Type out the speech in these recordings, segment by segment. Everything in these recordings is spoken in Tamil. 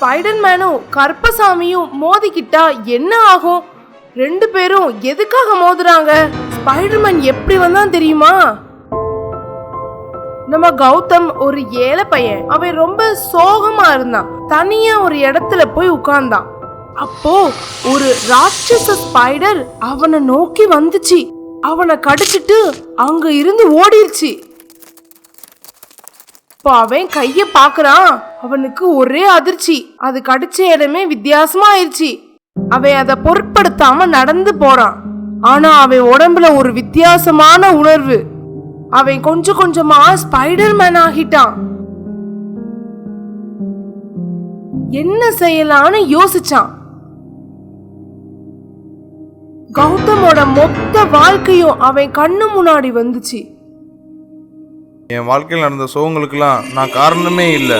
ஸ்பைடர்மேனும் கற்பசாமியும் மோதிக்கிட்டா என்ன ஆகும்? ரெண்டு பேரும் எதுக்காக மோதுறாங்க? ஸ்பைடர்மேன் எப்படி வந்தான் தெரியுமா? நம்ம கௌதம் ஒரு ஏழை பையன். அவன் ரொம்ப சோகமா இருந்தான். தனியா ஒரு இடத்துல போய் உட்கார்ந்தான். அப்போ ஒரு ராட்சச ஸ்பைடர் அவனை நோக்கி வந்துச்சு. அவனை கடிச்சிட்டு அங்க இருந்து ஓடிடுச்சு இப்போ அவன் கைய பாக்குறான். அவனுக்கு ஒரே அதிர்ச்சி. அது கடிச்ச இடமே வித்தியாசமா ஆயிருச்சு அவன் அதை பொருட்படுத்தாம நடந்து போறான். ஆனா அவன் உடம்புல ஒரு வித்தியாசமான உணர்வு. அவன் கொஞ்சம் கொஞ்சமா ஸ்பைடர் மேன் ஆகிட்டான். என்ன செய்யலான்னு யோசிச்சான். கௌதமோட மொத்த வாழ்க்கையும் அவன் கண்ணு முன்னாடி வந்துச்சு. என் வாழ்க்கையில் நடந்த சோகங்களுக்கெல்லாம் நான் காரணமே இல்லை.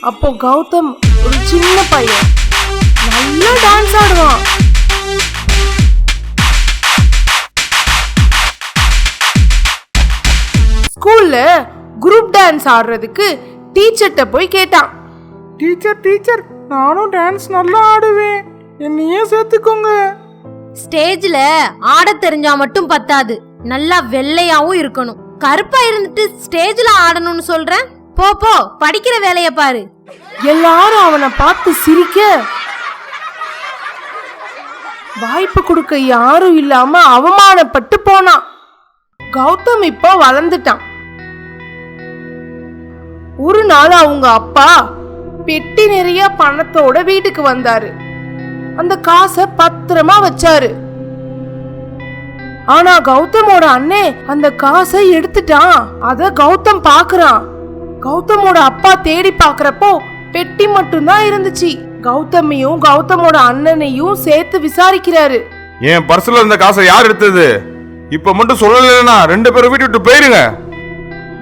அப்போ கௌதம் ஒரு சின்ன பையன். நல்லா டான்ஸ் ஆடுவான். ஸ்கூல்ல குரூப் டான்ஸ் ஆடுறதுக்கு டீச்சர்கிட்ட போய் கேட்டான். டீச்சர் டீச்சர் நானும் டான்ஸ் நல்லா ஆடுவேன். என்னையே சேர்த்துக்கோங்க. ஸ்டேஜ்ல ஆட தெரிஞ்சா மட்டும் பத்தாது. நல்லா வெள்ளையாவும் இருக்கணும். கருப்பா இருந்துட்டு ஸ்டேஜ்ல ஆடணும்னு சொல்றேன். போ போ படிக்கிற வேலைய பாரு. எல்லாரும் அவனை பார்த்து சிரிக்க. வாய்ப்பு கொடுக்க யாரும் இல்லாம அவமானப்பட்டு போனான். கௌதம் இப்போ வளர்ந்துட்டான். ஒரு நாள் அவங்க அப்பா பெட்டி நிறைய பணத்தோட வீட்டுக்கு வந்தாரு. அந்த காசை பத்திரமா வச்சாரு. ஆனா கௌதமோட அண்ணே அந்த காசை எடுத்துட்டான். அத கௌதம் பாக்குறான். கௌதமோட அப்பா தேடி பாக்குறப்போ பெட்டி மட்டும்தான் இருந்துச்சு. கௌதமையும் கௌதமோட அண்ணனையும் சேர்த்து விசாரிக்கிறாரு. என் பர்ஸ்ல இருந்த காசை யார் எடுத்தது? இப்ப மட்டும் சொல்லலைன்னா ரெண்டு பேரும் வீட்டு விட்டு போயிருங்க.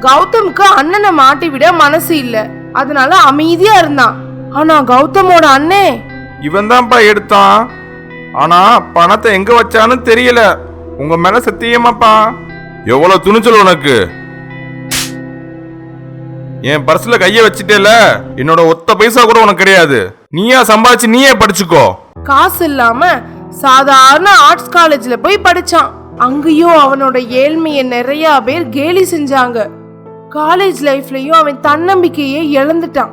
கௌதமுக்கு அண்ணனை மாட்டி விட மனசு இல்ல. அதனால அமைதியா இருந்தான். ஆனா கௌதமோட அண்ணே இவன் தான்ப்பா எடுத்தான். ஆனா பணத்தை எங்க வச்சான்னு தெரியல. உங்க மேல சத்தியமாப்பா. எவ்வளவு துணிச்சல் உனக்கு? என் பர்ஸ்ல கைய வச்சுட்டேல என்னோட ஒத்த பைசா கூட உனக்கு கிடையாது. நீயா சம்பாதிச்சு நீயே படிச்சுக்கோ. காசு இல்லாம சாதாரண ஆர்ட்ஸ் காலேஜ்ல போய் படிச்சான். அங்கேயும் அவனோட ஏழ்மைய நிறைய பேர் கேலி செஞ்சாங்க. காலேஜ் லைஃப்லயும் அவன் தன்னம்பிக்கையை இழந்துட்டான்.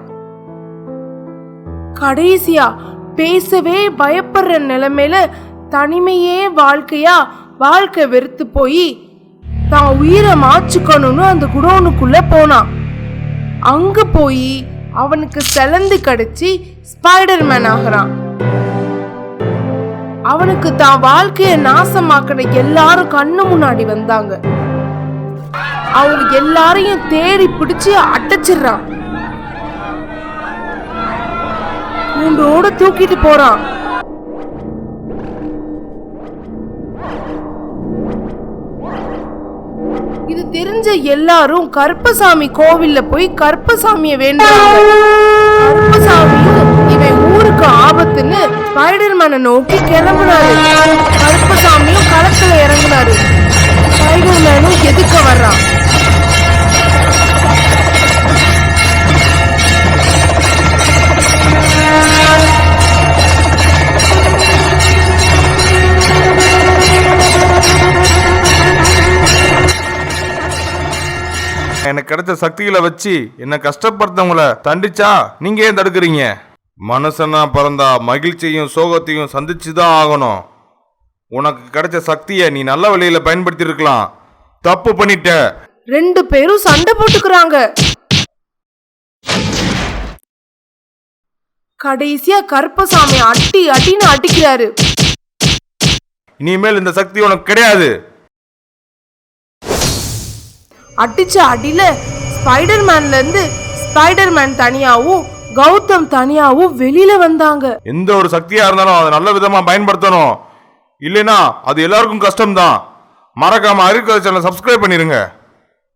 கடைசியா பேசவே பயப்படுற நிலைமையில தனிமையே வாழ்க்கையா வாழ்க்கை வெறுத்து போய் தான் உயிரை மாச்சுக்கணும்னு அந்த குடோனுக்குள்ள போனான். அங்க போய் அவனுக்கு செலந்து கடிச்சு ஸ்பைடர்மேன் ஆகிறான். அவனுக்கு தான் வாழ்க்கையை நாசமாக்கின எல்லாரும் கண்ணு முன்னாடி வந்தாங்க. அவங்க எல்லாரையும் தேடி பிடிச்சு அடைச்சிடுறான். கூண்டோட தூக்கிட்டு போறான். இது தெரிஞ்ச எல்லாரும் கற்பசாமி கோவில்ல போய் கற்பசாமியை வேண்டுறாங்க கருப்பசாமியும் இவன் ஊருக்கு ஆபத்துன்னு ஸ்பைடர்மேனை நோக்கி கிளம்புனாரு. கருப்பசாமியும் களத்துல இறங்குனாரு. ஸ்பைடர்மேனும் எது எனக்கு கிடைச்ச சக்திகளை வச்சு என்ன கஷ்டப்படுத்தவங்கள தண்டிச்சா நீங்க ஏன் தடுக்கிறீங்க? மனுஷனா பிறந்தா மகிழ்ச்சியும் சோகத்தையும் சந்திச்சு தான் ஆகணும். உனக்கு கிடைச்ச சக்தியை நீ நல்ல வழியில பயன்படுத்தி இருக்கலாம் தப்பு பண்ணிட்ட. ரெண்டு பேரும் சண்டை போட்டுக்கிறாங்க. கடைசியா கருப்பசாமி அட்டி அட்டின்னு அடிக்கிறாரு. இனிமேல் இந்த சக்தி உனக்கு கிடையாது. அடிச்ச அடியில ஸ்பைடர்மேன்லேருந்து ஸ்பைடர்மேன் தனியாகவும் கௌதம் தனியாகவும் வெளியில வந்தாங்க. எந்த ஒரு சக்தியா இருந்தாலும் அதை நல்ல விதமா பயன்படுத்தணும். இல்லைன்னா அது எல்லாருக்கும் கஷ்டம்தான். மறக்காம அரிக்கல் சேனல் சப்ஸ்கிரைப் பண்ணிருங்க.